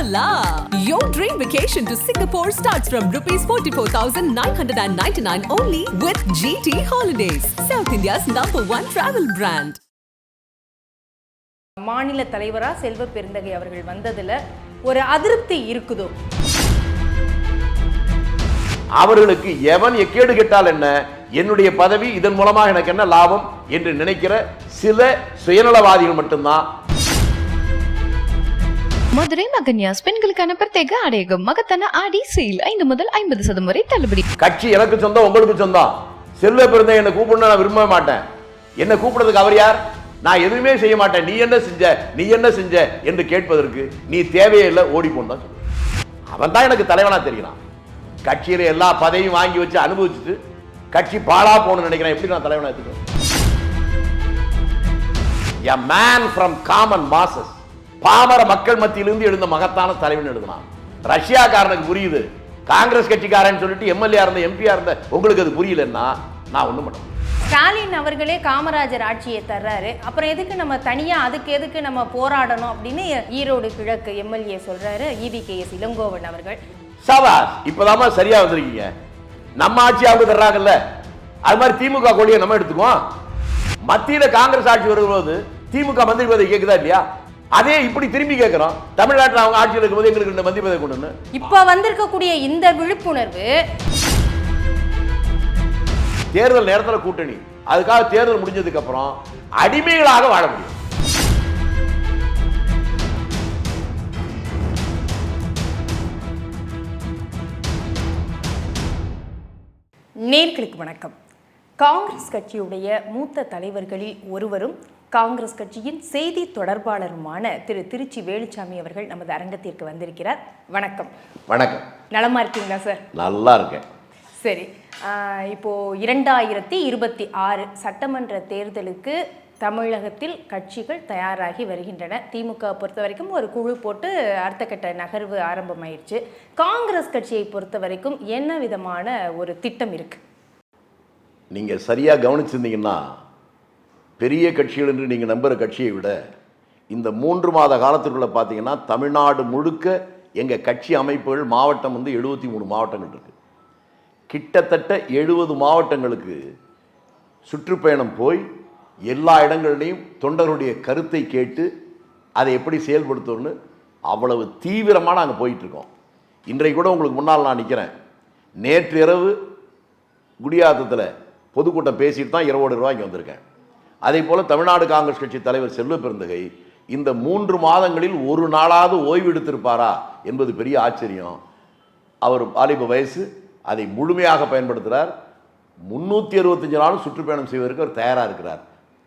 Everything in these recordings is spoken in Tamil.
Hola! Your dream vacation to Singapore starts from rupees 44,999 only with GT Holidays, South India's number one travel brand. மாநில தலைவரா செல்வ பெருந்தகை அவர்கள் வந்ததுல ஒரு அதிருப்தி இருக்குதோ அவர்களுக்கு எவன் எக்கேடு கெட்டால் என்ன என்னுடைய பதவி இதன் மூலமாக எனக்கு என்ன லாபம் என்று நினைக்கிற சில சுயநலவாதிகள் மட்டும்தான் மதுரை மகன்யாஸ் பெண்களுக்கான பிரத்யேக ஆடையகம் மகத்தான ஆடி சேல் ஐந்து முதல் ஐம்பது சதம் வரை தள்ளுபடி. கட்சி எனக்கு சொந்தம் உங்களுக்கு சொந்தம். செல்வ பிறந்த என்னை கூப்பிடணும் நான் விரும்ப மாட்டேன். என்ன கூப்பிடுறதுக்கு அவர் யார்? நான் எதுவுமே செய்ய மாட்டேன். நீ என்ன செஞ்ச? நீ என்ன செஞ்ச? என்று கேட்பதற்கு நீ தேவையே இல்லை ஓடி போன்னு தான் அவன் தான் எனக்கு தலைவனா தெரிகிறான் கட்சியில எல்லா பதவியும் வாங்கி வச்சு அனுபவிச்சுட்டு கட்சி பாழா போகணும்னு நினைக்கிறேன். எப்படி நான் தலைவனா எடுத்துக்கிறேன் a man from common masses பாமர மக்கள் மத்தியிலிருந்து எழுந்த மகத்தான தலைவன் எழுதினான். ரஷ்யாக்காரனுக்கு புரியுது. காங்கிரஸ் கட்சிக்காரன் சொல்லிட்டு எம்எல்ஏ இருந்த எம்பியா இருந்த உங்களுக்கு அது புரியலன்னா நான் ஒண்ணும் பண்ண. ஸ்டாலின் அவர்களே காமராஜர் ஆட்சியை தர்றாரு. அப்புறம் எதுக்கு நம்ம தனியா அதுக்கு எதுக்கு நம்ம போராடணும் அப்படின்னு ஈரோடு கிழக்கு எம்எல்ஏ சொல்றாரு இவி கே எஸ் இளங்கோவன் அவர்கள். சபாஸ் இப்பதாம்மா சரியா வந்திருக்கீங்க. நம்ம ஆட்சி அவங்க தர்றாங்கல்ல? அது மாதிரி திமுக கொடியை நம்ம எடுத்துக்குவோம். மத்தியில காங்கிரஸ் ஆட்சி வரும்போது திமுக மந்திரி பதவி கேக்குதா இல்லையா? அதே இப்படி திரும்பி கேட்கிறோம் தமிழ்நாட்டில் அவங்க ஆட்சியில் இருக்கும்போது எங்களுக்கு இந்த மந்திரி பதவி கொண்டு இப்ப வந்திருக்கக்கூடிய இந்த விழிப்புணர்வு தேர்தல் நேரத்தில் கூட்டணி. அதுக்காக தேர்தல் முடிஞ்சதுக்கு அப்புறம் அடிமைகளாக வாழ முடியும். நேர்களுக்கு வணக்கம். காங்கிரஸ் கட்சியுடைய மூத்த தலைவர்களில் ஒருவரும் காங்கிரஸ் கட்சியின் செய்தி தொடர்பாளருமான திரு திருச்சி வேலுச்சாமி அவர்கள் நமது அரங்கத்திற்கு வந்திருக்கிறார். வணக்கம். வணக்கம். நலமா இருக்கீங்களா சார் நல்லா இருக்கேன். சரி. இப்போ இரண்டாயிரத்தி இருபத்தி ஆறு சட்டமன்ற தேர்தலுக்கு தமிழகத்தில் கட்சிகள் தயாராகி வருகின்றன. திமுக பொறுத்த வரைக்கும் ஒரு குழு போட்டு அடுத்த கட்ட நகர்வு ஆரம்பமாயிருச்சு. காங்கிரஸ் கட்சியை பொறுத்த வரைக்கும் என்ன விதமான ஒரு திட்டம் இருக்கு? நீங்க சரியா கவனிச்சிருந்தீங்கன்னா பெரிய கட்சிகள் என்று நீங்கள் நம்புகிற கட்சியை விட இந்த மூன்று மாத காலத்திற்குள்ளே பார்த்தீங்கன்னா தமிழ்நாடு முழுக்க எங்கள் கட்சி அமைப்புகள் மாவட்டம் வந்து எழுபத்தி மூணு மாவட்டங்கள் இருக்கு. கிட்டத்தட்ட எழுபது மாவட்டங்களுக்கு சுற்றுப்பயணம் போய் எல்லா இடங்கள்லையும் தொண்டர்களுடைய கருத்தை கேட்டு அதை எப்படி செயல்படுத்தணும்னு அவ்வளவு தீவிரமாக நாங்கள் போயிட்டுருக்கோம் இன்றைக்கு கூட உங்களுக்கு முன்னால் நான் நிற்கிறேன் நேற்று இரவு குடியாத்தத்தில் பொதுக்கூட்டம் பேசிட்டு தான் இரவோடு ரூபாய்க்கு வந்திருக்கேன். அதே போல் தமிழ்நாடு காங்கிரஸ் கட்சி தலைவர் செல்வ பெருந்தகை இந்த மூன்று மாதங்களில் ஒரு நாளாவது ஓய்வு எடுத்திருப்பாரா என்பது பெரிய ஆச்சரியம். அவர் வாலிப வயசு அதை முழுமையாக பயன்படுத்துகிறார் முன்னூற்றி அறுபத்தஞ்சு நாளும் சுற்றுப்பயணம் செய்வதற்கு அவர் தயாராக இருக்கிறார்.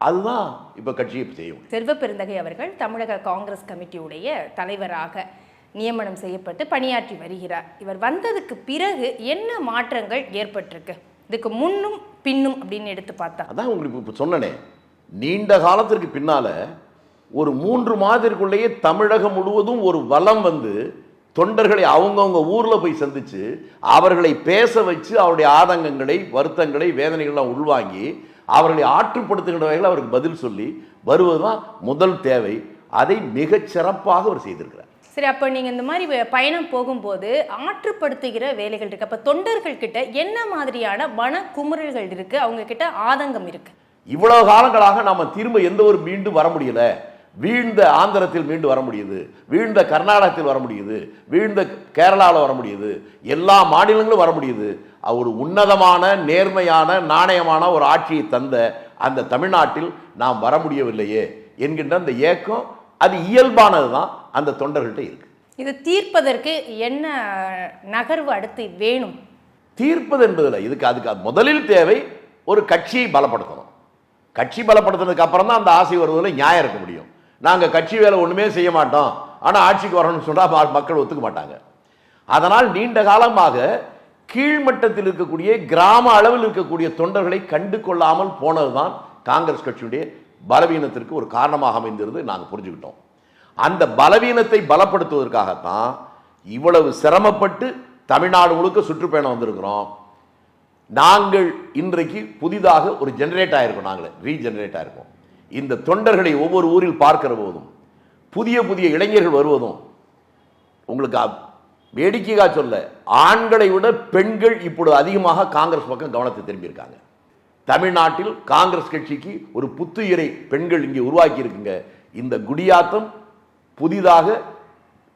அதுதான் இப்போ கட்சியை செய்ய முடியும். செல்வ பெருந்தகை அவர்கள் தமிழக காங்கிரஸ் கமிட்டியுடைய தலைவராக நியமனம் செய்யப்பட்டு பணியாற்றி வருகிறார். இவர் வந்ததுக்கு பிறகு என்ன மாற்றங்கள் ஏற்பட்டிருக்கு? இதுக்கு முன்னும் பின்னும் அப்படின்னு எடுத்து பார்த்தா. அதான் உங்களுக்கு இப்போ சொன்னனே நீண்ட காலத்திற்கு பின்னால் ஒரு மூன்று மாதத்திற்குள்ளேயே தமிழகம் முழுவதும் ஒரு வளம் வந்து தொண்டர்களை அவங்கவுங்க ஊரில் போய் சந்தித்து அவர்களை பேச வச்சு அவருடைய ஆதங்கங்களை வருத்தங்களை வேதனைகள்லாம் உள்வாங்கி அவர்களை ஆற்றுப்படுத்துகின்ற வகையில் அவருக்கு பதில் சொல்லி வருவதுதான் முதல் தேவை. அதை மிகச் சிறப்பாக அவர் செய்திருக்கிறார். சரி அப்போ நீங்கள் இந்த மாதிரி பயணம் போகும்போது ஆற்றுப்படுத்துகிற வேலைகள் இருக்குது அப்போ தொண்டர்கள் கிட்ட என்ன மாதிரியான மன குமுறல்கள் இருக்குது அவங்க கிட்ட ஆதங்கம் இருக்குது இவ்வளவு காலங்களாக நாம திரும்ப எந்த ஒரு மீண்டும் வர முடியல. வீழ்ந்த ஆந்திரத்தில் மீண்டு வர முடியுது. வீழ்ந்த கர்நாடகத்தில் வர முடியுது. வீழ்ந்த கேரளாவில் வர முடியுது. எல்லா மாநிலங்களும் வர முடியுது. ஒரு உன்னதமான நேர்மையான நாணயமான ஒரு ஆட்சியை தந்த அந்த தமிழ்நாட்டில் நாம் வர முடியவில்லையே என்கின்ற அந்த ஏக்கம் அது இயல்பானது தான் அந்த தொண்டர்கள்ட்ட இருக்கு. இது தீர்ப்பதற்கு என்ன நகர்வு அடுத்து வேணும்? தீர்ப்பது என்பதில் இதுக்கு அதுக்கு அது முதலில் தேவை ஒரு கட்சியை பலப்படுத்தணும். கட்சி பலப்படுத்தினதுக்கு அப்புறம் தான் அந்த ஆசை வருவதில் நியாயம் இருக்க முடியும். நாங்கள் கட்சி வேலை ஒன்றுமே செய்ய மாட்டோம். ஆனால் ஆட்சிக்கு வரணும்னு சொன்னால் மக்கள் ஒத்துக்க மாட்டாங்க. அதனால் நீண்ட காலமாக கீழ்மட்டத்தில் இருக்கக்கூடிய கிராம அளவில் இருக்கக்கூடிய தொண்டர்களை கண்டு கொள்ளாமல் போனதுதான் காங்கிரஸ் கட்சியுடைய பலவீனத்திற்கு ஒரு காரணமாக அமைந்திருந்து நாங்கள் புரிஞ்சுக்கிட்டோம். அந்த பலவீனத்தை பலப்படுத்துவதற்காகத்தான் இவ்வளவு சிரமப்பட்டு தமிழ்நாடு முழுக்க சுற்றுப்பயணம் வந்திருக்கிறோம். நாங்கள் இன்றைக்கு புதிதாக ஒரு ஜெனரேட் ஆகிருக்கோம் நாங்களே ரீஜெனரேட் ஆகிருக்கோம் இந்த தொண்டர்களை ஒவ்வொரு ஊரில் பார்க்கிற போதும் புதிய புதிய இளைஞர்கள் வருவதும் உங்களுக்கு வேடிக்கைக்காக வேடிக்கையாக சொல்ல ஆண்களை விட பெண்கள் இப்பொழுது அதிகமாக காங்கிரஸ் பக்கம் கவனத்தை திரும்பியிருக்காங்க. தமிழ்நாட்டில் காங்கிரஸ் கட்சிக்கு ஒரு புத்துயிரை பெண்கள் இங்கே உருவாக்கி இருக்குங்க இந்த குடியாத்தம் புதிதாக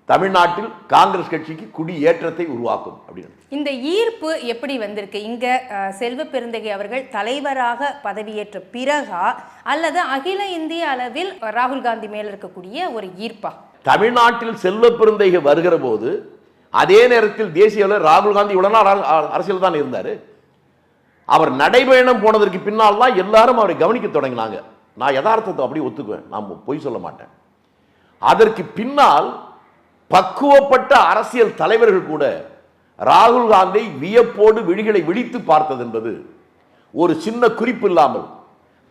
தமிழ்நாட்டில் காங்கிரஸ் கட்சிக்கு குடி ஏற்றத்தை உருவாக்கும் அப்படின்னு. இந்த ஈர்ப்பு எப்படி வந்திருக்கு? இங்க செல்வ பெருந்தகை அவர்கள் தலைவராக பதவியேற்ற பிறகா அல்லது அகில இந்திய அளவில் ராகுல் காந்தி மேல இருக்கக்கூடிய ஒரு ஈர்ப்பா? தமிழ்நாட்டில் செல்வ பெருந்தைக வருகிற போது அதே நேரத்தில் தேசிய அளவில் ராகுல் காந்தி அர- அரசியல் தான் இருந்தார். அவர் நடைபயணம் போனதற்கு பின்னால் தான் எல்லாரும் அவரை கவனிக்க தொடங்கினாங்க. நான் யதார்த்தத்தை அப்படியே ஒத்துக்குவேன். நான் பொய் சொல்ல மாட்டேன். அதற்கு பின்னால் பக்குவப்பட்ட அரசியல் தலைவர்கள் கூட ராகுல் காந்தி வியப்போடு விழிகளை விழித்து பார்த்தது என்பது ஒரு சின்ன குறிப்பு இல்லாமல்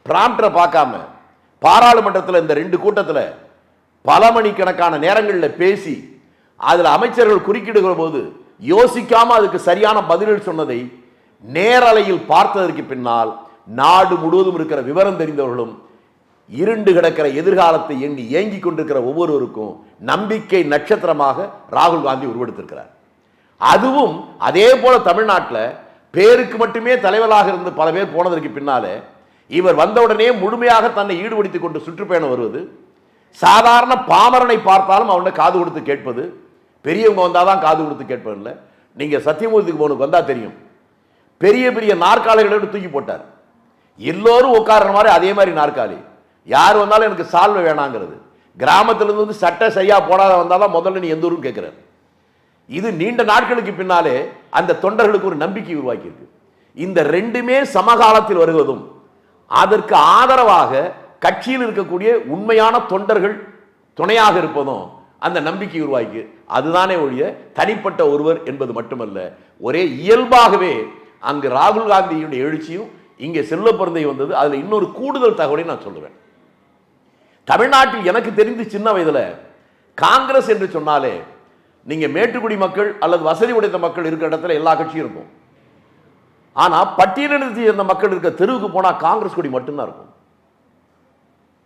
பிராண்டரை பார்க்காம பாராளுமன்றத்தில் இந்த ரெண்டு கூட்டத்தில் பல மணிக்கணக்கான நேரங்களில் பேசி அதில் அமைச்சர்கள் குறுக்கிடுகிற போது யோசிக்காம அதுக்கு சரியான பதில்கள் சொன்னதை நேரலையில் பார்த்ததற்கு பின்னால் நாடு முழுவதும் இருக்கிற விவரம் தெரிந்தவர்களும் இருண்டு கிடக்கிற எதிர்காலத்தை எண்ணி ஏங்கி கொண்டிருக்கிற ஒவ்வொருவருக்கும் நம்பிக்கை நட்சத்திரமாக ராகுல் காந்தி உருவெடுத்திருக்கிறார். அதுவும் அதே போல தமிழ்நாட்டில் பேருக்கு மட்டுமே தலைவராக இருந்து பல பேர் போனதற்கு பின்னாலே இவர் வந்தவுடனே முழுமையாக தன்னை ஈடுபடுத்திக் கொண்டு சுற்றுப்பயணம் வருவது சாதாரண பாமரனை பார்த்தாலும் அவனை காது கொடுத்து கேட்பது பெரியவங்க வந்தாதான் காது கொடுத்து கேட்பதில்லை. நீங்கள் சத்தியமூர்த்திக்கு போனுக்கு வந்தால் தெரியும். பெரிய பெரிய நாற்காலிகளை தூக்கி போட்டார். எல்லோரும் உட்கார்ற மாதிரி அதே மாதிரி நாற்காலி. யார் வந்தாலும் எனக்கு சால்வை வேணாங்கிறது. கிராமத்துலேருந்து வந்து சட்டை சரியா போடாத வந்தாலும் முதல்ல நீ எந்த ஊரும் கேட்கிறார் இது நீண்ட நாட்களுக்கு பின்னாலே அந்த தொண்டர்களுக்கு ஒரு நம்பிக்கை உருவாக்கியிருக்கு. இந்த ரெண்டுமே சமகாலத்தில் வருவதும் அதற்கு ஆதரவாக கட்சியில் இருக்கக்கூடிய உண்மையான தொண்டர்கள் துணையாக இருப்பதும் அந்த நம்பிக்கை உருவாக்கி அதுதானே ஒழிய தனிப்பட்ட ஒருவர் என்பது மட்டுமல்ல ஒரே இயல்பாகவே அங்கு ராகுல் காந்தியுடைய எழுச்சியும் இங்கே செல்ல பிறந்தை வந்தது அதில் இன்னொரு கூடுதல் தகவலை நான் சொல்லுவேன். தமிழ்நாட்டில் எனக்கு தெரிந்து சின்ன வயதில் காங்கிரஸ் என்று சொன்னாலே நீங்கள் மேட்டுக்குடி மக்கள் அல்லது வசதி உடைத்த மக்கள் இருக்கிற இடத்துல எல்லா கட்சியும் இருக்கும். ஆனால் பட்டியலினத்தை சேர்ந்த மக்கள் இருக்க தெருவுக்கு போனால் காங்கிரஸ் கொடி மட்டும்தான் இருக்கும்.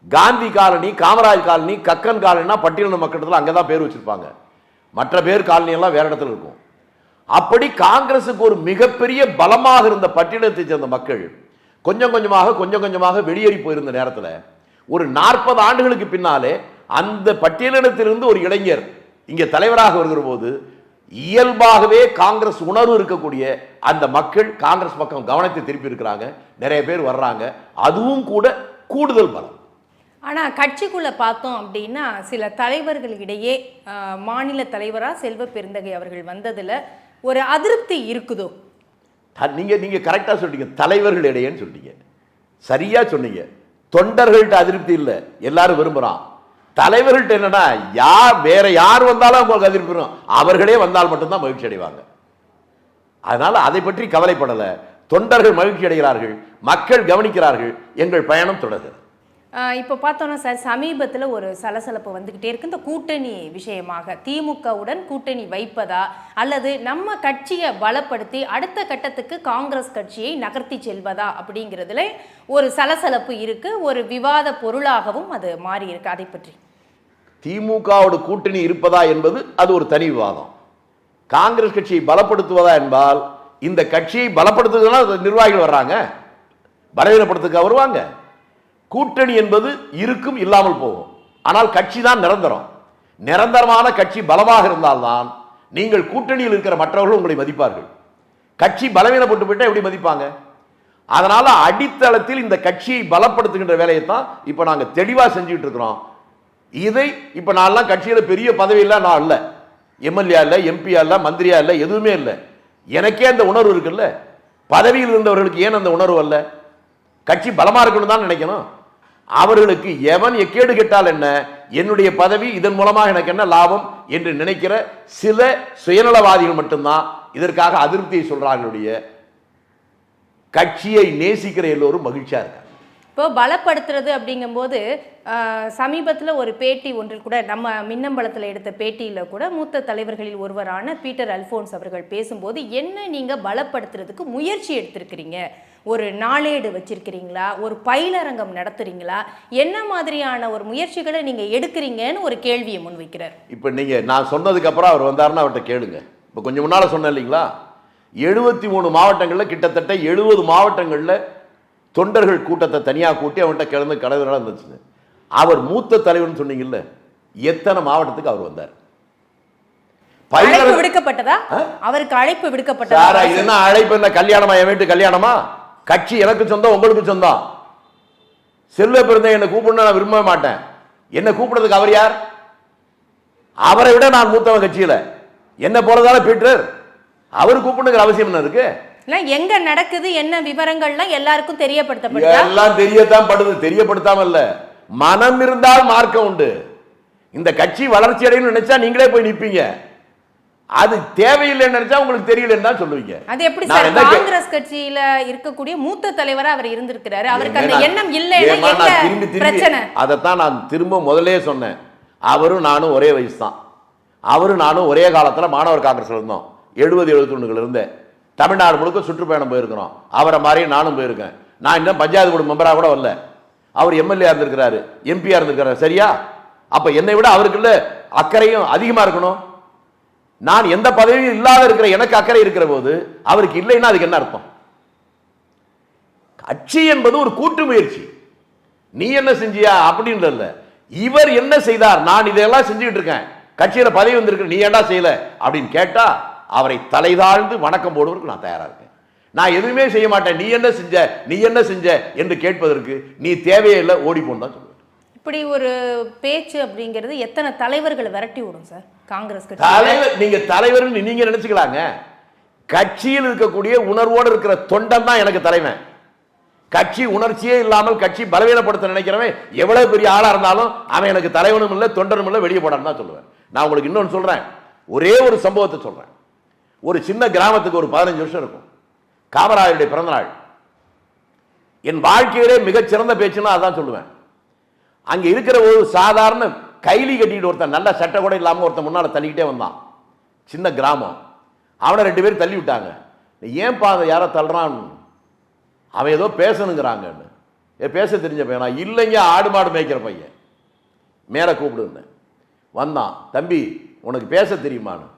காந்தி காலனி காமராஜ் காலனி கக்கன் காலனினா பட்டியலின மக்கள் அங்கதான் பேர் வச்சிருப்பாங்க. மற்ற பேர் காலனி எல்லாம் வேற இடத்துல இருக்கும். அப்படி காங்கிரஸுக்கு ஒரு மிகப்பெரிய பலமாக இருந்த பட்டியலத்தை சேர்ந்த மக்கள் கொஞ்சம் கொஞ்சமாக கொஞ்சம் கொஞ்சமாக வெளியேறி போயிருந்த நேரத்தில் ஒரு நாற்பது ஆண்டுகளுக்கு பின்னாலே அந்த பட்டியலினத்திலிருந்து ஒரு இளைஞர் இங்கே தலைவராக வருகிற போது இயல்பாகவே காங்கிரஸ் உணர்வு இருக்கக்கூடிய அந்த மக்கள் காங்கிரஸ் பக்கம் கவனத்தை திருப்பி இருக்கிறாங்க. நிறைய பேர் வர்றாங்க. அதுவும் கூட கூடுதல் பலம். ஆனா கட்சிக்குள்ள பார்த்தோம் அப்படின்னா சில தலைவர்களிடையே மாநில தலைவரா செல்வ பெருந்தகை அவர்கள் வந்ததுல ஒரு அதிருப்தி இருக்குதோ? த- நீங்க நீங்க கரெக்டா சொல்றீங்க தலைவர்கள் இடையேன்னு சொல்றீங்க சரியா சொன்னீங்க. தொண்டர்கள்ட்ட அதிருப்தி இல்லை. எல்லாரும் விரும்புகிறான் தலைவர்கள்ட்ட என்னன்னா யார் வேற யார் வந்தாலும் உங்களுக்கு அதிருப்தி வரும். அவர்களே வந்தால் மட்டும்தான் மகிழ்ச்சி அடைவாங்க. அதனால் அதை பற்றி கவலைப்படலை. தொண்டர்கள் மகிழ்ச்சி அடைகிறார்கள். மக்கள் கவனிக்கிறார்கள். எங்கள் பயணம் தொடர்கிறது. இப்போ பார்த்தோன்னா சார் சமீபத்தில் ஒரு சலசலப்பு வந்துக்கிட்டே இருக்கு. இந்த கூட்டணி விஷயமாக திமுகவுடன் கூட்டணி வைப்பதா? அல்லது நம்ம கட்சியை பலப்படுத்தி அடுத்த கட்டத்துக்கு காங்கிரஸ் கட்சியை நகர்த்தி செல்வதா? அப்படிங்கிறதுல ஒரு சலசலப்பு இருக்கு. ஒரு விவாத பொருளாகவும் அது மாறி இருக்கு. அதை பற்றி. திமுகவோட கூட்டணி இருப்பதா என்பது அது ஒரு தனி விவாதம். காங்கிரஸ் கட்சியை பலப்படுத்துவதா என்பால் இந்த கட்சியை பலப்படுத்துவதனால் அது நிர்வாகிகள் வர்றாங்க. பலவீனப்படுத்துக்க வருவாங்க. கூட்டணி என்பது இருக்கும் இல்லாமல் போகும். ஆனால் கட்சி தான் நிரந்தரம். நிரந்தரமான கட்சி பலமாக இருந்தால்தான் நீங்கள் கூட்டணியில் இருக்கிற மற்றவர்கள் உங்களை மதிப்பார்கள். கட்சி பலவீனப்பட்டு போயிட்டா எப்படி மதிப்பாங்க? அதனால அடித்தளத்தில் இந்த கட்சியை பலப்படுத்துகின்ற வேலையை தான் இப்போ நாங்கள் தெளிவாக செஞ்சுட்டு இருக்கிறோம். இதை இப்போ நான்லாம் கட்சியில் பெரிய பதவியெல்லாம் நான் இல்லை எம்எல்ஏ இல்லை எம்பியா இல்லை மந்திரியா இல்லை எதுவுமே இல்லை. எனக்கே அந்த உணர்வு இருக்குல்ல? பதவியில் இருந்தவர்களுக்கு ஏன் அந்த உணர்வு அல்ல? கட்சி பலமாக இருக்கணும் தான் நினைக்கணும். அவர்களுக்கு எவன் எக்கேடு கேட்டால் என்ன? என்னுடைய பதவி இதன் மூலமாக எனக்கு என்ன லாபம்? என்று நினைக்கிற சில சுயநலவாதிகள் மட்டும்தான் இதற்காக அதிருப்தியை சொல்றாங்களுடைய கட்சியை நேசிக்கிற எல்லோரும் மகிழ்ச்சியா இருக்காங்க. இப்போ பலப்படுத்துறது அப்படிங்கும்போது சமீபத்தில் ஒரு பேட்டி ஒன்றில் கூட நம்ம மின்னம்பலத்தில் எடுத்த பேட்டியில் கூட மூத்த தலைவர்களில் ஒருவரான பீட்டர் அல்ஃபோன்ஸ் அவர்கள் பேசும்போது என்ன நீங்கள் பலப்படுத்துறதுக்கு முயற்சி எடுத்திருக்கிறீங்க? ஒரு நாளேடு வச்சிருக்கிறீங்களா? ஒரு பயிலரங்கம் நடத்துறீங்களா? என்ன மாதிரியான ஒரு முயற்சிகளை நீங்கள் எடுக்கிறீங்கன்னு ஒரு கேள்வியை முன்வைக்கிறார். இப்போ நீங்கள் நான் சொன்னதுக்கப்புறம் அவர் வந்தாருன்னா அவர்கிட்ட கேளுங்க. இப்போ கொஞ்சம் முன்னால் சொன்னேன் இல்லைங்களா? எழுபத்தி மூணு மாவட்டங்களில் கிட்டத்தட்ட எழுபது மாவட்டங்களில் தொண்டர்கள் கூட்டத்தை தனியாக கூட்டி அவன்கிட்ட கிளந்து கலந்துலாம் இருந்துச்சு அவர் மூத்த தலைவர்னு சொன்னீங்கல்ல எத்தனை மாவட்டத்துக்கு அவர் வந்தார்? அழைப்பு விடுக்கப்பட்டதா? அவருக்கு அழைப்பு விடுக்கப்பட்டதா? இது என்ன அழைப்பு என்ன கல்யாணமா என் வீட்டு கல்யாணமா? கட்சி எனக்கு சொந்தம் உங்களுக்கு சொந்தம். செல்வ பிறந்த என்னை கூப்பிடணும் நான் விரும்ப மாட்டேன். என்ன கூப்பிடுறதுக்கு அவர் யார்? அவரை விட நான் மூத்தவன் கட்சியில. என்ன போறதால பீட்டர் அவர் கூப்பிடுங்கிற அவசியம் என்ன இருக்கு? இல்ல, எங்க நடக்குது என்ன விவரங்கள்லாம் எல்லாருக்கும் தெரியப்படுத்தப்படுதா? எல்லாம் தெரியத்தான் படுது. தெரியப்படுத்தாம இல்ல. மனம் இருந்தால் மார்க்கம் உண்டு. இந்த கட்சி வளர்ச்சி அடையணும்னு நினைச்சா நீங்களே போய் நிப்பீங்க. அது தேவையில்லைன்னு நினைச்சா உங்களுக்கு தெரியலன்னு தான் சொல்லுவீங்க. அது எப்படி சார் காங்கிரஸ் கட்சியில இருக்கக்கூடிய மூத்த தலைவரா அவர் இருந்திருக்கிறாரு? அவருக்கு அந்த எண்ணம் இல்லைன்னா திரும்பி திரும்பி அதைத்தான் நான் திரும்ப முதலே சொன்னேன். அவரும் நானும் ஒரே வயசு தான் அவரும் நானும் ஒரே காலத்தில் மாணவர் காங்கிரஸ்ல இருந்தோம். எழுபது எழுபத்தொன்னுகள் இருந்தேன். தமிழ்நாடு முழுக்க சுற்றுப்பயணம் போயிருக்கிறோம். அவரை மாதிரி நானும் போயிருக்கேன். நான் இன்னும் பஞ்சாயத்து போர்டு மெம்பராக கூட வரல. அவர் எம்எல்ஏ இருந்திருக்கிறாரு எம்பியாக இருந்திருக்கிறாரு. சரியா? அப்போ என்னை விட அவருக்குள்ள அக்கறையும் அதிகமாக இருக்கணும். நான் எந்த பதவியும் இல்லாத இருக்கிற எனக்கு அக்கறை இருக்கிற போது அவருக்கு இல்லைன்னா அதுக்கு என்ன அர்த்தம்? கட்சி என்பது ஒரு கூட்டு முயற்சி. நீ என்ன செஞ்சியா அப்படின்னு இல்ல. இவர் என்ன செய்தார்? நான் இதெல்லாம் செஞ்சுக்கிட்டு இருக்கேன். கட்சியில் பதவி வந்திருக்கு நீ என்ன செய்யல? அப்படின்னு கேட்டா அவரை தலைதாழ்ந்து வணக்கம் போடுவதற்கு நான் தயாரா இருக்கேன். நான் எதுவுமே செய்ய மாட்டேன். நீ என்ன செஞ்ச? நீ என்ன செஞ்ச? என்று கேட்பதற்கு நீ தேவையே இல்லை ஓடி போன்னு தான் சொல்லுவேன். இப்படி ஒரு பேச்சு அப்படிங்கிறது எத்தனை தலைவர்களை விரட்டி விடும் சார்? காங்கிரஸ் தலைவர் நீங்க தலைவர்னு நீங்க நினைச்சுக்கலாங்க. கட்சியில் இருக்கக்கூடிய உணர்வோடு இருக்கிற தொண்டன் தான் எனக்கு தலைவன். கட்சி உணர்ச்சியே இல்லாமல் கட்சி பலவீனப்படுத்த நினைக்கிறவன் எவ்வளவு பெரிய ஆளா இருந்தாலும் அவன் எனக்கு தலைவனும் இல்லை தொண்டனும் இல்லை வெளியே போடான்னு தான் சொல்லுவேன். நான் உங்களுக்கு இன்னொன்னு சொல்றேன். ஒரே ஒரு சம்பவத்தை சொல்றேன். ஒரு சின்ன கிராமத்துக்கு ஒரு பதினஞ்சு வருஷம் இருக்கும். காமராஜருடைய பிறந்தநாள். என் வாழ்க்கையிலே மிகச்சிறந்த பேச்சுன்னா அதான் சொல்லுவேன். அங்கே இருக்கிற ஒரு சாதாரண கைலி கட்டிக்கிட்டு ஒருத்தன் நல்ல சட்டை கூட இல்லாமல் ஒருத்தன் முன்னால் தள்ளிக்கிட்டே வந்தான். சின்ன கிராமம். அவனை ரெண்டு பேரும் தள்ளி விட்டாங்க. ஏன்பா அதை யாரோ தள்ளுறான்? அவன் ஏதோ பேசணுங்கிறாங்கன்னு. ஏ பேச தெரிஞ்ச பையனா? இல்லைங்க ஆடு மாடு மேய்க்கிற பையன். மேலே கூப்பிடுன்னு வந்தான். தம்பி உனக்கு பேச தெரியுமான்னு?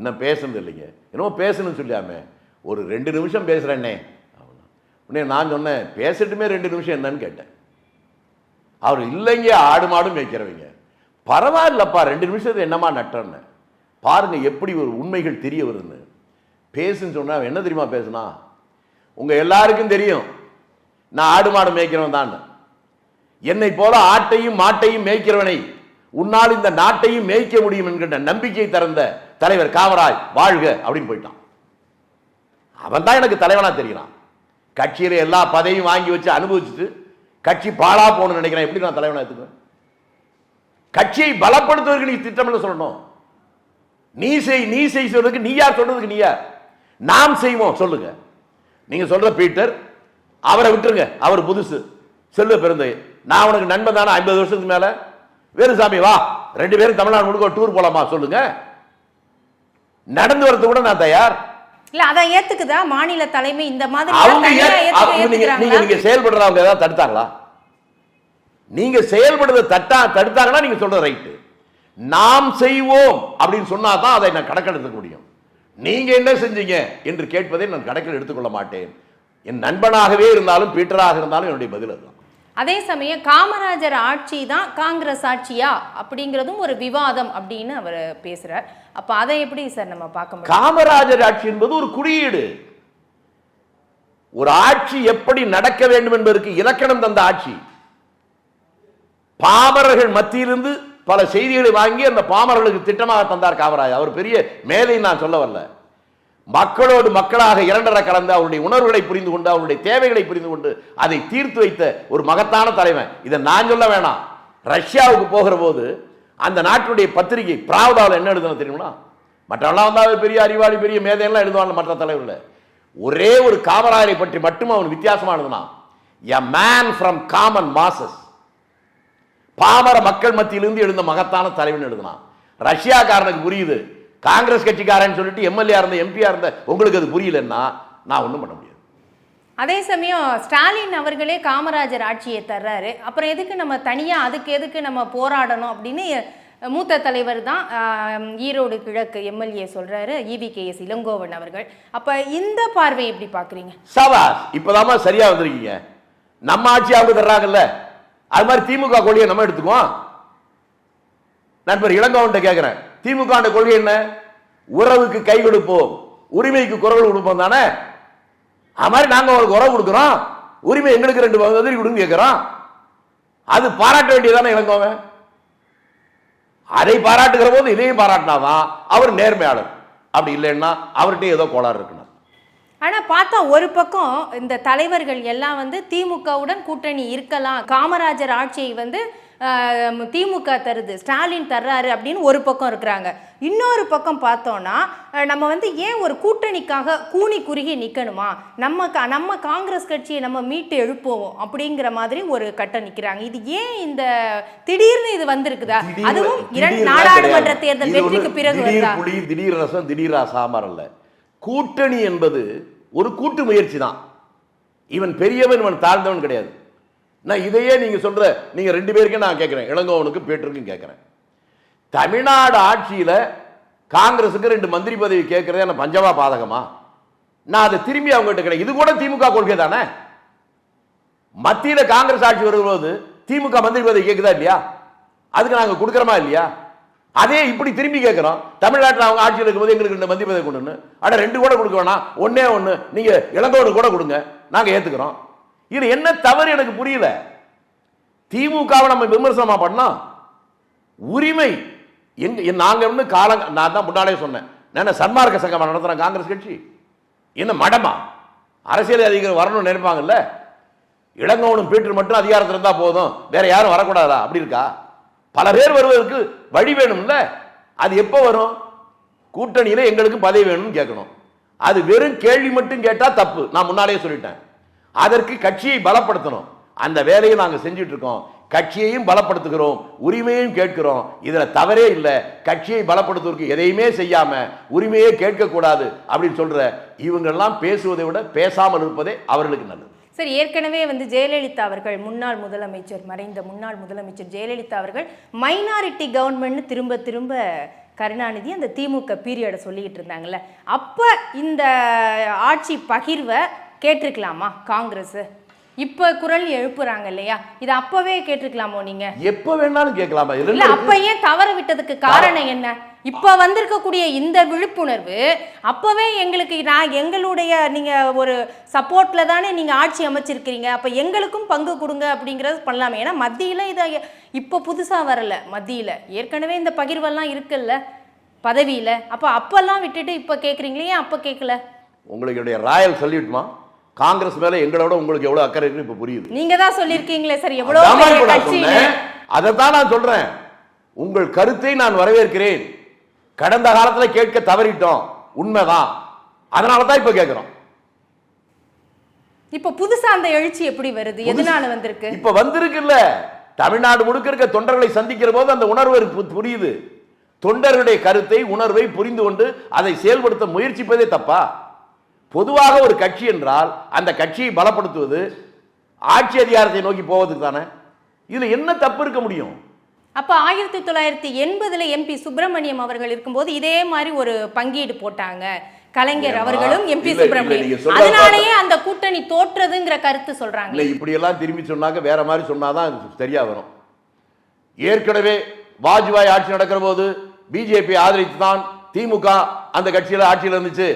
இன்னும் பேசுனது இல்லைங்க. என்னமோ பேசணும்னு சொல்லியாமே. ஒரு ரெண்டு நிமிஷம் பேசுகிறேன்னே அவனா உடனே நான் சொன்னேன் பேசட்டுமே ரெண்டு நிமிஷம் என்னன்னு கேட்டேன். அவர் இல்லைங்க ஆடு மாடும் மேய்க்கிறவங்க. பரவாயில்லப்பா ரெண்டு நிமிஷத்துக்கு என்னமா நட்டன்னு. பாருங்க எப்படி ஒரு உண்மைகள் தெரிய வருதுன்னு. பேசுன்னு சொன்னால் என்ன தெரியுமா பேசுனா உங்கள் எல்லாருக்கும் தெரியும் நான் ஆடு மாடு மேய்க்கிறவன் தான். என்னை போல ஆட்டையும் மாட்டையும் மேய்க்கிறவனை உன்னால் இந்த நாட்டையும் மேய்க்க முடியும் என்கின்ற நம்பிக்கை திறந்த தலைவர் காமராஜ் வாழ்க அப்படின்னு போயிட்டான். அவன் தான் எனக்கு தலைவனாக தெரிகிறான் கட்சியில் எல்லா பதவியும் வாங்கி வச்சு அனுபவிச்சுட்டு கட்சி பாழா போகணும்னு நினைக்கிறேன். எப்படி நான் தலைவனாக எடுத்துக்குவேன்? கட்சியை பலப்படுத்துவதற்கு நீ திட்டமில்ல சொல்லணும். நீ செய் நீ செய் சொல்றதுக்கு நீ யார் சொல்றதுக்கு நீ யார்? நாம் செய்வோம் சொல்லுங்க. நீங்க சொல்ற பீட்டர் அவரை விட்டுருங்க. அவர் புதுசு. செல்வ பிறந்தை நான் உனக்கு நண்பன் தானே ஐம்பது வருஷத்துக்கு மேல. வேலுசாமி வா. ரெண்டு பேரும் தமிழ்நாடு முழுக்க டூர் போலாமா சொல்லுங்க. நடந்து வரது கூட நான் தயார். இல்ல அதை ஏத்துக்குதா? மாநில தலைமை இந்த மாதிரி அவங்க நீங்க நீங்க செயல்படுறவங்க ஏதாவது தடுத்தாங்களா? நீங்க செயல்படுறத தட்டா தடுத்தாங்கன்னா நீங்க சொல்ற ரைட்டு நாம் செய்வோம் அப்படின்னு சொன்னா தான் அதை நான் கணக்கெடுத்துக்க முடியும். நீங்க என்ன செஞ்சீங்க என்று கேட்பதை நான் கணக்கில் எடுத்துக்கொள்ள மாட்டேன். என் நண்பனாகவே இருந்தாலும் பீட்டராக இருந்தாலும் என்னுடைய பதில் அதுதான். அதே சமயம் காமராஜர் ஆட்சி தான் காங்கிரஸ் ஆட்சியா அப்படிங்கிறதும் ஒரு விவாதம் அப்படின்னு அவர் பேசுறார். அப்ப அதை எப்படி சார் நம்ம பார்க்க காமராஜர் ஆட்சி என்பது ஒரு குறியீடு. ஒரு ஆட்சி எப்படி நடக்க வேண்டும் என்பதற்கு இலக்கணம் தந்த ஆட்சி. பாமரர்கள் மத்தியிலிருந்து பல செய்திகளை வாங்கி அந்த பாமரர்களுக்கு திட்டமாக தந்தார் காமராஜர். அவர் பெரிய மேதை நான் சொல்ல வரல. மக்களோடு மக்களாக இரண்டரை கலந்து அவருடைய உணர்வுகளை புரிந்து கொண்டு அவருடைய தேவைகளை புரிந்து கொண்டு அதை தீர்த்து வைத்த ஒரு மகத்தான தலைவன். இதை நான் சொல்ல வேணாம். ரஷ்யாவுக்கு போகிற போது அந்த நாட்டுடைய பத்திரிகை பிராவதாவில் என்ன எழுதணும் தெரியுமா? மற்றவெல்லாம் வந்தா பெரிய அறிவாளி பெரிய மேதையெல்லாம் எழுதுவாங்க மற்ற தலைவர்கள். ஒரே ஒரு காமராஜரை பற்றி மட்டும் அவன் வித்தியாசமா எழுதினான். A man from common masses பாமர மக்கள் மத்தியிலிருந்து எழுந்த மகத்தான தலைவன் எழுதினான். ரஷ்யாக்காரனுக்கு புரியுது. காங்கிரஸ் கட்சிக்காரன் சொல்லிட்டு எம்எல்ஏ இருந்த எம்பியா இருந்த உங்களுக்கு அது புரியலன்னா நான் ஒன்றும் பண்ண முடியாது. அதே சமயம் ஸ்டாலின் அவர்களே காமராஜர் ஆட்சியை தர்றாரு. அப்புறம் எதுக்கு நம்ம தனியாக அதுக்கு எதுக்கு நம்ம போராடணும் அப்படின்னு மூத்த தலைவர் தான் ஈரோடு கிழக்கு எம்எல்ஏ சொல்றாரு இவி கே எஸ் இளங்கோவன் அவர்கள். அப்ப இந்த பார்வை எப்படி பாக்குறீங்க? சவாஸ் இப்பதாம்மா சரியா வந்திருக்கீங்க. நம்ம ஆட்சி அவங்க தர்றாங்கல்ல. அது மாதிரி திமுக கொள்கையை நம்ம எடுத்துக்குவோம். நண்பர் இளங்கோவன்ட்ட கேட்கிறேன் திமுக கொள்கை என்ன? உறவுக்கு கை கொடுப்போம். உரிமைக்கு குரல் கொடுப்போம் தானே? அது மாதிரி நாங்கள் உங்களுக்கு உறவு கொடுக்குறோம். உரிமை எங்களுக்கு ரெண்டு பகுதி கொடுன்னு கேட்குறோம் அது பாராட்ட வேண்டியதானே இளங்கோவன் அதை பாராட்டுகிற போது இதையும் பாராட்டினாதான் அவர் நேர்மையாளர். அப்படி இல்லைன்னா அவர்கிட்ட ஏதோ கோளாறு இருக்கணும் ஆனால் பார்த்தா ஒரு பக்கம் இந்த தலைவர்கள் எல்லாம் வந்து திமுகவுடன் கூட்டணி இருக்கலாம். காமராஜர் ஆட்சியை வந்து திமுக தருது ஸ்டாலின் தர்றாரு அப்படின்னு ஒரு பக்கம் இருக்கிறாங்க. இன்னொரு பக்கம் பார்த்தோம்னா நம்ம வந்து ஏன் ஒரு கூட்டணிக்காக கூனி குறுகி நிக்கணுமா? நம்ம கா- நம்ம காங்கிரஸ் கட்சியை நம்ம மீட்டு எழுப்புவோம் அப்படிங்கிற மாதிரி ஒரு கட்டம் நிக்கிறாங்க. இது ஏன் இந்த திடீர்னு இது வந்திருக்குதா? அதுவும் இரண்டு நாடாளுமன்ற. தேர்தல் வெற்றிக்கு பிறகு வருதா திடீர் ரசம் திடீர் சாம்பார் அல்ல. கூட்டணி என்பது ஒரு கூட்டு முயற்சி தான். இவன் பெரியவன் இவன் தாழ்ந்தவன் கிடையாது. நான் இதையே நீங்கள் சொல்கிற நீங்கள் ரெண்டு பேருக்கே நான் கேட்குறேன். இளங்கோவனுக்கு பேட்டருக்கும் கேட்குறேன். தமிழ்நாடு ஆட்சியில் காங்கிரஸுக்கு ரெண்டு மந்திரி பதவி கேட்குறது என்ன பஞ்சமா பாதகமா? நான் அதை திரும்பி அவங்ககிட்ட கிடையாது இது கூட திமுக கொள்கை தானே? மத்தியில் காங்கிரஸ் ஆட்சி வரும்போது திமுக மந்திரி பதவி கேட்குதா இல்லையா? அதுக்கு நாங்கள் கொடுக்குறோமா இல்லையா? அதே இப்படி திரும்பி கேட்குறோம். தமிழ்நாட்டில் அவங்க ஆட்சியில் இருக்கும்போது எங்களுக்கு ரெண்டு மந்திரி பதவி கொடுன்னு ஆனால் ரெண்டு கூட கொடுக்க வேணாம். ஒன்றே ஒன்று நீங்கள் இளங்கோடு கூட கொடுங்க. நாங்கள் ஏற்றுக்கிறோம் இது என்ன தவறு எனக்கு புரியல. திமுகவை நம்ம விமர்சனமா பண்ணோம் உரிமை எங்க நாங்க வந்து காலம் நான் தான் முன்னாலே சொன்னேன். நான் சன்மார்க்க சங்கம் நடத்துறேன் காங்கிரஸ் கட்சி? என்ன மடமா? அரசியல் அதிகாரி வரணும்னு நினைப்பாங்கல்ல? இளங்கோவனும் பீட்டர் மட்டும் அதிகாரத்தில் இருந்தால் போதும். வேற யாரும் வரக்கூடாதா? அப்படி இருக்கா? பல பேர் வருவதற்கு வழி வேணும்ல? அது எப்போ வரும்? கூட்டணியில் எங்களுக்கு பதவி வேணும்னு கேட்கணும். அது வெறும் கேள்வி மட்டும் கேட்டால் தப்பு. நான் முன்னாலே சொல்லிட்டேன். அதற்கு கட்சியை பலப்படுத்தணும். அந்த வேலையை நாங்கள் செஞ்சுட்டு இருக்கோம் கட்சியையும் பலப்படுத்துகிறோம். உரிமையும் கேட்கிறோம். இதில் தவறே இல்லை. கட்சியை பலப்படுத்துவதற்கு எதையுமே செய்யாமல் உரிமையே கேட்கக்கூடாது அப்படின்னு சொல்ற இவங்கெல்லாம் பேசுவதை விட பேசாமல் இருப்பதே அவர்களுக்கு நல்லது. சரி ஏற்கனவே வந்து ஜெயலலிதா அவர்கள் முன்னாள் முதலமைச்சர் மறைந்த முன்னாள் முதலமைச்சர் ஜெயலலிதா அவர்கள் மைனாரிட்டி கவர்மெண்ட்னு திரும்ப திரும்ப கருணாநிதி அந்த திமுக பீரியடை சொல்லிக்கிட்டு இருந்தாங்கல்ல. அப்போ இந்த ஆட்சி பகிர்வை கேட்டிருக்கலாமா காங்கிரஸ்? இப்போ குரல் எழுப்புறாங்க இல்லையா? இது அப்பவே கேட்டிருக்கலாமோ நீங்க? எப்ப வேணாலும் கேட்கலாமா? இல்ல அப்ப ஏன் தவற விட்டதுக்கு காரணம் என்ன? இப்ப வந்திருக்கக்கூடிய இந்த விழிப்புணர்வு அப்பவே எங்களுக்கு நான் எங்களுடைய நீங்க ஒரு சப்போர்ட்ல தானே நீங்க ஆட்சி அமைச்சிருக்கிறீங்க. அப்ப எங்களுக்கும் பங்கு கொடுங்க அப்படிங்கறது பண்ணலாமே. ஏன்னா மத்தியில இதை இப்ப புதுசா வரல மத்தியில. ஏற்கனவே இந்த பகிர்வெல்லாம் இருக்குல்ல பதவியில. அப்ப அப்பெல்லாம் விட்டுட்டு இப்ப கேக்குறீங்களே ஏன் அப்ப கேட்கல? உங்களுடைய ராயல் சொல்லிட்டுமா காங்கிரஸ் மேல எங்களோட உங்களுக்கு எவ்வளவு அக்கறை இருக்கு இப்ப புரியுது. நீங்க தான் சொல்லியிருக்கீங்களே சார் எவ்வளவு பெரிய இப்ப நான் சொல்றேன். உங்கள் கருத்தை நான் வரவேற்கிறேன். கடந்த காலத்துல கேட்க தவறிட்டோம். உண்மைதான். அதனால தான் இப்ப கேட்கிறோம் இப்ப புதுசா அந்த எழுச்சி எப்படி வருது? எதனால வந்திருக்கு? இப்ப வந்திருக்குல்ல. தமிழ்நாடு முழுக்க இருக்க தொண்டர்களை சந்திக்கிற போது அந்த உணர்வு புரியுது. தொண்டர்களுடைய கருத்தை உணர்வை புரிந்து கொண்டு அதை செயல்படுத்த முயற்சிப்பதே தப்பா? பொதுவாக ஒரு கட்சி என்றால் அந்த கட்சியை பலப்படுத்துவது ஆட்சி அதிகாரத்தை நோக்கி போவதுக்கு தானே? இதுல என்ன தப்பு இருக்க முடியும்? அப்ப ஆயிரத்தி தொள்ளாயிரத்தி எண்பதுல எம்பி சுப்பிரமணியம் அவர்கள் இருக்கும்போது இதே மாதிரி ஒரு பங்கீடு போட்டாங்க. கலைஞர்? அவர்களும் எம்பி சுப்பிரமணியம். அதனாலேயே அந்த கூட்டணி தோற்றதுங்கிற கருத்து சொல்றாங்க. இல்லை இப்படியெல்லாம் திரும்பி சொன்னாக்க வேற மாதிரி சொன்னாதான் சரியா வரும். ஏற்கனவே வாஜ்பாய் ஆட்சி நடக்கிற போது பிஜேபி ஆதரித்து தான் திமுக அந்த கட்சியில ஆட்சியில் இருந்துச்சு.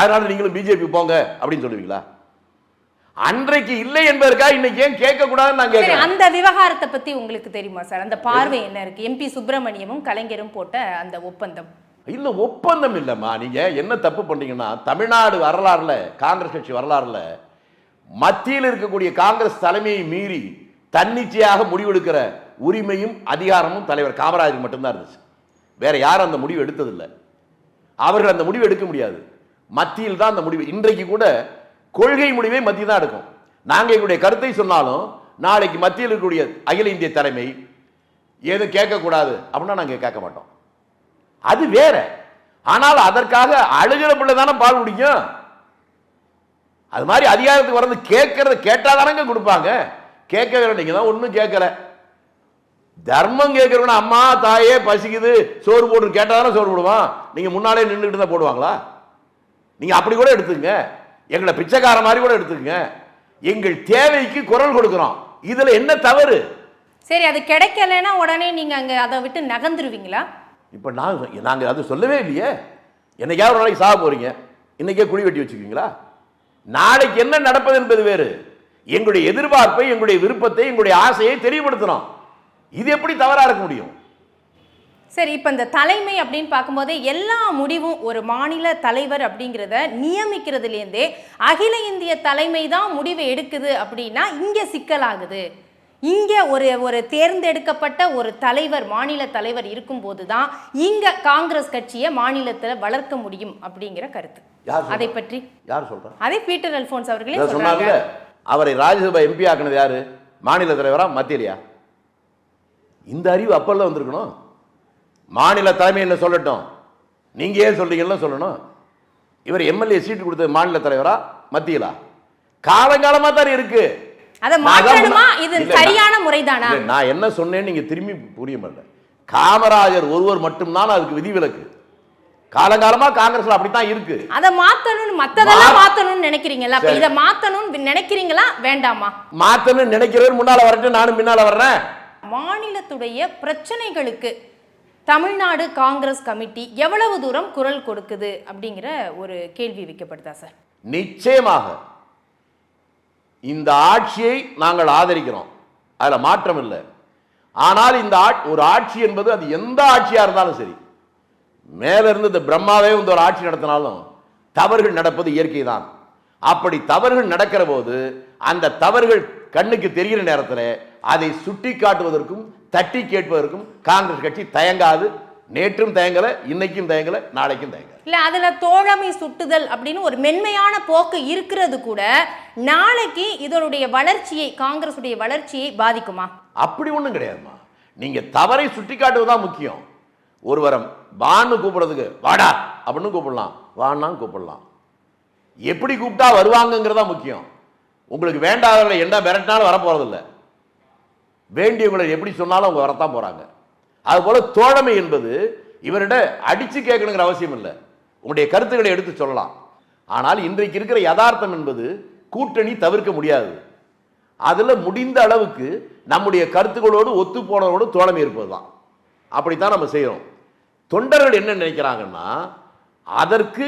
அதனால நீங்களும் பிஜேபி போங்க அப்படின்னு சொல்லுவீங்களா? அன்றைக்கு இல்லை என்பதற்காக இன்னைக்கு ஏன் கேட்க கூடாதுன்னு நான் கேட்கிறேன். அந்த விவகாரத்தை பத்தி உங்களுக்கு தெரியுமா சார்? அந்த பார்வை என்ன இருக்கு? எம்பி சுப்பிரமணியமும் கலைஞரும் போட்ட அந்த ஒப்பந்தம். இல்ல ஒப்பந்தம் இல்லம்மா. நீங்க என்ன தப்பு பண்றீங்கன்னா தமிழ்நாடு வரலாறுல காங்கிரஸ் கட்சி வரலாறுல மத்தியில் இருக்கக்கூடிய காங்கிரஸ் தலைமையை மீறி தன்னிச்சையாக முடிவெடுக்கிற உரிமையும் அதிகாரமும் தலைவர் காமராஜர் மட்டும்தான் இருந்துச்சு. வேற யாரும் அந்த முடிவு எடுத்ததில்லை. அவர்கள் அந்த முடிவு எடுக்க முடியாது. மத்தியில் தான் அந்த முடிவு. இன்றைக்கு கூட கொள்கை முடிவே மத்திய தான் எடுக்கும். நாங்கள் எங்களுடைய கருத்தை சொன்னாலும் நாளைக்கு மத்தியில் இருக்கக்கூடிய அகில இந்திய தலைமை எதுவும் கேட்கக்கூடாது அப்படின்னா நாங்கள் கேட்க மாட்டோம். அது வேற. ஆனால் அதற்காக அழுகிற பிள்ளை தானே பால் குடிக்கும். அது மாதிரி அதிகாரத்துக்கு வர்றது கேட்கறத கேட்டாதானங்க கொடுப்பாங்க. கேட்க நீங்க தான் ஒன்றும் கேட்கல. தர்மம் கேட்கறவன அம்மா தாயே பசிக்குது சோறு போடு கேட்டாதானே சோறு போடுவான். நீங்க முன்னாலே நின்றுக்கிட்டு தான் போடுவாங்களா? நீங்க அப்படி கூட எடுத்துங்க எங்களை பிச்சைக்கார மாதிரி கூட எடுத்துக்கங்க. எங்கள் தேவைக்கு குரல் கொடுக்கிறோம். இதுல என்ன தவறு? சரி அது கிடைக்கலன்னா உடனே நீங்க அங்க அதை விட்டு நகர்ந்துருவீங்களா? இப்போ நான் நாங்கள் அது சொல்லவே இல்லையே. என்னைக்காவது ஒரு நாளைக்கு சாக போறீங்க. இன்னைக்கே குழி வெட்டி வச்சுக்குவீங்களா? நாளைக்கு என்ன நடப்பது என்பது வேறு. எங்களுடைய எதிர்பார்ப்பை எங்களுடைய விருப்பத்தை எங்களுடைய ஆசையை தெரியப்படுத்தணும் இது எப்படி தவறா இருக்க முடியும்? சரி இப்போ இந்த தலைமை அப்படின்னு பார்க்கும்போது எல்லா முடிவும் ஒரு மாநில தலைவர் அப்படிங்கிறத நியமிக்கிறதுலேருந்தே அகில இந்திய தலைமை தான் முடிவை எடுக்குது அப்படின்னா இங்கே சிக்கலாகுது. இங்கே ஒரு ஒரு தேர்ந்தெடுக்கப்பட்ட ஒரு தலைவர் மாநில தலைவர் இருக்கும்போது தான் இங்கே காங்கிரஸ் கட்சியை மாநிலத்தில் வளர்க்க முடியும் அப்படிங்கிற கருத்து? அதை பற்றி? யார் சொல்றா? அதே பீட்டர் அல்போன்ஸ் அவர்களே சொன்னாங்கல்ல அவரை ராஜ்யசபா எம்பி ஆக்குனது யாரு? மாநில தலைவரா மத்தியிலையா? இந்த அறிவு அப்பல்ல வந்திருக்கணும். மாநில தலைமையில் சொல்லட்டும்? நீங்க ஏன் சொல்றீங்கன்னு சொல்லணும். இவர் எம்எல்ஏ சீட்டு கொடுத்தது மாநில தலைவரா மத்தியிலா? காலங்காலமா தான் இருக்கு. அதை நான் என்ன சொன்னேன்னு நீங்க திரும்பி புரிய மாட்டேன். காமராஜர் ஒருவர் மட்டும்தான் அதுக்கு விதிவிலக்கு. காலங்காலமா காங்கிரஸ்ல அப்படித்தான் இருக்கு. அதை மாத்தணும்னு மத்ததெல்லாம் மாத்தணும்னு நினைக்கிறீங்களா? அப்ப. இதை மாத்தணும்னு நினைக்கிறீங்களா? வேண்டாமா? மாத்தணும்னு நினைக்கிறவர் முன்னால வரட்டும் நானும் பின்னால வர்றேன். மாநிலத்துடைய பிரச்சனைகளுக்கு தமிழ்நாடு காங்கிரஸ் கமிட்டி எவ்வளவு தூரம் குரல் கொடுக்குது அப்படிங்கிற ஒரு கேள்வி வைக்கப்படுதா சார்? நிச்சயமாக. இந்த ஆட்சியை நாங்கள் ஆதரிக்கிறோம். அதில் மாற்றம் இல்லை. ஆனால் இந்த ஆட்- ஒரு ஆட்சி என்பது அது எந்த ஆட்சியாக இருந்தாலும் சரி. மேலிருந்து இந்த பிரம்மாவே வந்து ஒரு ஆட்சி நடத்தினாலும் தவறுகள் நடப்பது இயற்கை தான் அப்படி தவறுகள் நடக்கிற போது அந்த தவறுகள் கண்ணுக்கு தெரிகிற நேரத்தில் அதை சுட்டி காட்டுவதற்கும் தட்டி கேட்பதற்கும் காங்கிரஸ் கட்சி தயங்காது. நேற்றும் தயங்கல இன்னைக்கும் தயங்கல நாளைக்கும் தயங்கல இல்ல அதுல தோழமை சுட்டுதல் அப்படின்னு ஒரு மென்மையான போக்கு இருக்கிறது கூட நாளைக்கு இதனுடைய வளர்ச்சியை காங்கிரசுடைய வளர்ச்சியை பாதிக்குமா? அப்படி ஒண்ணும் கிடையாதுமா. நீங்க தவறை சுட்டி காட்டுவதுதான் முக்கியம். ஒருவரை வான்னு கூப்பிடுறதுக்கு வாடா அப்படின்னு கூப்பிடலாம். வான்னு கூப்பிடலாம். எப்படி கூப்பிட்டா வருவாங்கங்கிறதா முக்கியம். உங்களுக்கு வேண்டாதவர்களை என்ன மிரட்டினாலும் வர போறதில்ல வேண்டியவங்களை எப்படி சொன்னாலும் அவங்க வரத்தான் போகிறாங்க அதுபோல் தோழமை என்பது இவரிட அடித்து கேட்கணுங்கிற அவசியம் இல்லை. உங்களுடைய கருத்துக்களை எடுத்து சொல்லலாம். ஆனால் இன்றைக்கு இருக்கிற யதார்த்தம் என்பது கூட்டணி தவிர்க்க முடியாது. அதில் முடிந்த அளவுக்கு நம்முடைய கருத்துக்களோடு ஒத்து போனவரோடு தோழமை இருப்பது தான் அப்படித்தான் நம்ம செய்கிறோம் தொண்டர்கள் என்ன நினைக்கிறாங்கன்னா அதற்கு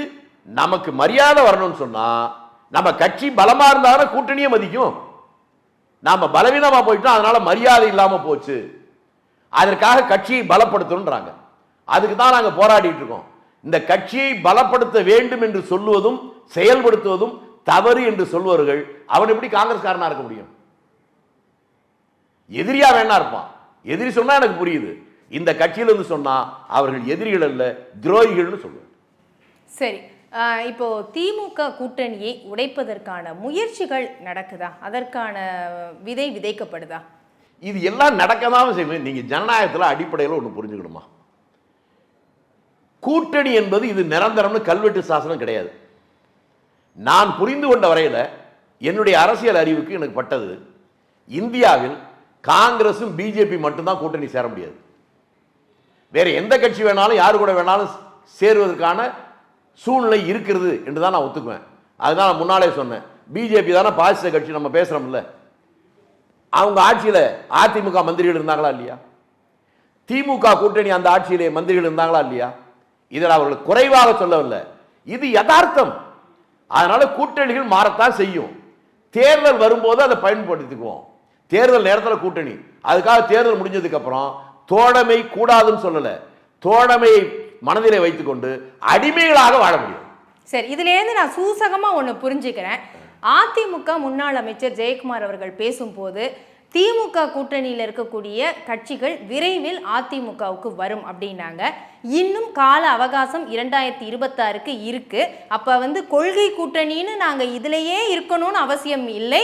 நமக்கு மரியாதை வரணும்னு சொன்னால் நம்ம கட்சி பலமாக இருந்தாலும் கூட்டணியே மதிக்கும். நாம பலவீனமா போயிட்டோம் அதனால மரியாதை இல்லாம போச்சு. அதற்காக கட்சியை பலப்படுத்தணுன்றாங்க அதுக்கு தான் நாங்க போராடிட்டு இருக்கோம். இந்த கட்சியை பலப்படுத்த வேண்டும் என்று சொல்லுவதும் செயல்படுத்துவதும் தவறு என்று சொல்வர்கள் அவன் எப்படி காங்கிரஸ்காரனா இருக்க முடியும்? எதிரியா வேணா இருப்பான். எதிரி சொன்னா எனக்கு புரியுது. இந்த கட்சியில இருந்து சொன்னா அவர்கள் எதிரிகள் அல்ல துரோகிகள்னு சொல்லுவாங்க. சரி. இப்போது இப்போ திமுக கூட்டணியை உடைப்பதற்கான முயற்சிகள் நடக்குதா? அதற்கான விதை விதைக்கப்படுதா? இது எல்லாம் நடக்கதான் செய்வேன் நீங்க ஜனநாயகத்தில் அடிப்படையில் ஒன்று புரிஞ்சுக்கணுமா? கூட்டணி என்பது இது நிரந்தரம்னு கல்வெட்டு சாசனம் கிடையாது. நான் புரிந்து கொண்ட வரையில் என்னுடைய அரசியல் அறிவுக்கு எனக்கு பட்டது இந்தியாவில் காங்கிரஸும் பிஜேபி மட்டும்தான் கூட்டணி சேர முடியாது. வேற எந்த கட்சி வேணாலும் யாரு கூட வேணாலும் சேருவதற்கான சூழ்நிலை இருக்கிறது என்று தான் நான் ஒத்துக்குவேன். அதுதான் நான் முன்னாலே சொன்னேன். பிஜேபி தானே பாசிச கட்சி நம்ம பேசுகிறோம்ல அவங்க ஆட்சியில் அதிமுக மந்திரிகள் இருந்தாங்களா இல்லையா? திமுக கூட்டணி அந்த ஆட்சியிலே மந்திரிகள் இருந்தாங்களா இல்லையா? இதில் அவர்கள் குறைவாக சொல்லவில்லை. இது யதார்த்தம். அதனால கூட்டணிகள் மாறத்தான் செய்யும். தேர்தல் வரும்போது அதை பயன்படுத்திக்குவோம். தேர்தல் நேரத்தில் கூட்டணி. அதுக்காக தேர்தல் முடிஞ்சதுக்கப்புறம் தோழமை கூடாதுன்னு சொல்லலை. தோழமையை மனதிலே வைத்துக்கொண்டு அடிமைகளாக வாழ முடியும். சரி இதுலேருந்து நான் சூசகமாக ஒன்று புரிஞ்சுக்கிறேன். அதிமுக முன்னாள் அமைச்சர் ஜெயக்குமார் அவர்கள் பேசும்போது திமுக கூட்டணியில் இருக்கக்கூடிய கட்சிகள் விரைவில் அதிமுகவுக்கு வரும் அப்படின்னாங்க. இன்னும் கால அவகாசம் இரண்டாயிரத்தி இருபத்தாறுக்கு இருக்கு. அப்ப வந்து கொள்கை கூட்டணின்னு நாங்க இதுலயே இருக்கணும்னு அவசியம் இல்லை.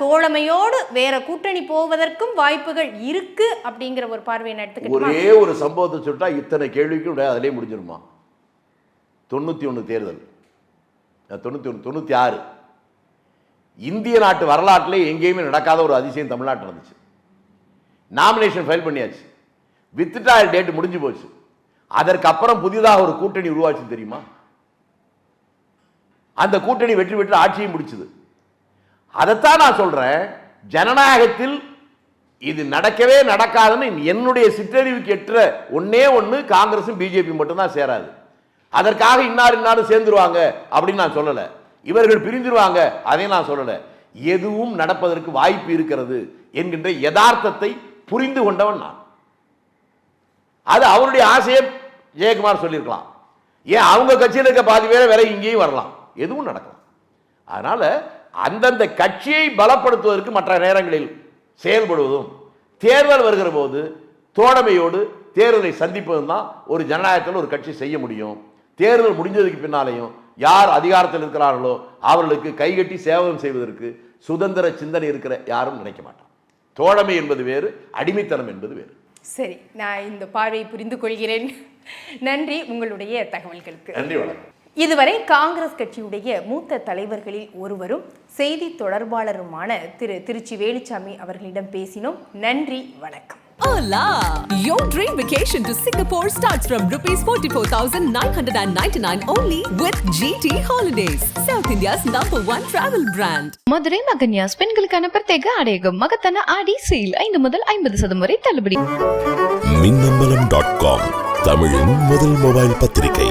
தோழமையோடு வேற கூட்டணி போவதற்கும் வாய்ப்புகள் இருக்கு அப்படிங்கிற ஒரு பார்வையை எடுத்துக்கிட்டோமா? ஒரே ஒரு சம்பவத்தை சொல்லிட்டா இத்தனை கேள்விக்கும் அதிலே முடிஞ்சிருமா? தொண்ணூற்றி ஒன்று தேர்தல். தொண்ணூற்றி ஒன்று தொண்ணூற்றி ஆறு இந்திய நாட்டு வரலாற்றிலே எங்கேயுமே நடக்காத ஒரு அதிசயம் தமிழ்நாட்டில் நடந்துச்சு. நாமினேஷன் ஃபைல் பண்ணியாச்சு. வித்துட்டா டேட் முடிஞ்சு போச்சு. அதற்கு அப்புறம் புதிதாக ஒரு கூட்டணி உருவாச்சு தெரியுமா? அந்த கூட்டணி வெற்றி பெற்று ஆட்சியும் முடிச்சுது. அதைத்தான் நான் சொல்கிறேன் ஜனநாயகத்தில் இது நடக்கவே நடக்காதுன்னு என்னுடைய சிற்றறிவுக்கு எற்ற ஒன்னே ஒன்று காங்கிரஸும் பிஜேபி மட்டும்தான் சேராது. அதற்காக இன்னார் இன்னாரும் சேர்ந்துருவாங்க அப்படின்னு நான் சொல்லலை. இவர்கள் பிரிஞ்சிருவாங்க அதையும் நான் சொல்லலை. எதுவும் நடப்பதற்கு வாய்ப்பு இருக்கிறது என்கின்ற யதார்த்தத்தை புரிந்து கொண்டவன் நான். அது அவருடைய ஆசையை ஜெயக்குமார் சொல்லியிருக்கலாம். ஏன் அவங்க கட்சியில் இருக்க பாதி பேரை வேற இங்கேயும் வரலாம். எதுவும் நடக்கலாம். அதனால அந்தந்த கட்சியை பலப்படுத்துவதற்கு மற்ற நேரங்களில் செயல்படுவதும் தேர்தல் வருகிற போது தோழமையோடு தேர்தலை சந்திப்பதும் தான் ஒரு ஜனநாயகத்தில் ஒரு கட்சி செய்ய முடியும். தேர்தல் முடிஞ்சதுக்கு பின்னாலேயும் யார் அதிகாரத்தில் இருக்கிறார்களோ அவர்களுக்கு கைகட்டி சேவகம் செய்வதற்கு சுதந்திர சிந்தனை இருக்கிற யாரும் நினைக்க மாட்டான் தோழமை என்பது வேறு அடிமைத்தனம் என்பது வேறு. சரி நான் இந்த பார்வையை புரிந்து கொள்கிறேன். நன்றி உங்களுடைய தகவல்களுக்கு. நன்றி வணக்கம். இதுவரை காங்கிரஸ் கட்சியுடைய மூத்த தலைவர்களில் ஒருவரும் செய்தி தொடர்பாளருமான திரு திருச்சி வேலுச்சாமி அவர்களிடம் பேசினோம் நன்றி வணக்கம் Hola! Your dream vacation to Singapore starts from rupees 44,999 only with GT Holidays, South India's number one travel brand. Madurai மகன்யாஸ் பெண்களுக்கான பிரத்யேக ஆடையகம் மகத்தான ஆடி சேல் ஐந்து முதல் ஐம்பது சதம் வரை தள்ளுபடி மின்னம்பலம் டாட் காம் தமிழின் முதல் மொபைல் பத்திரிகை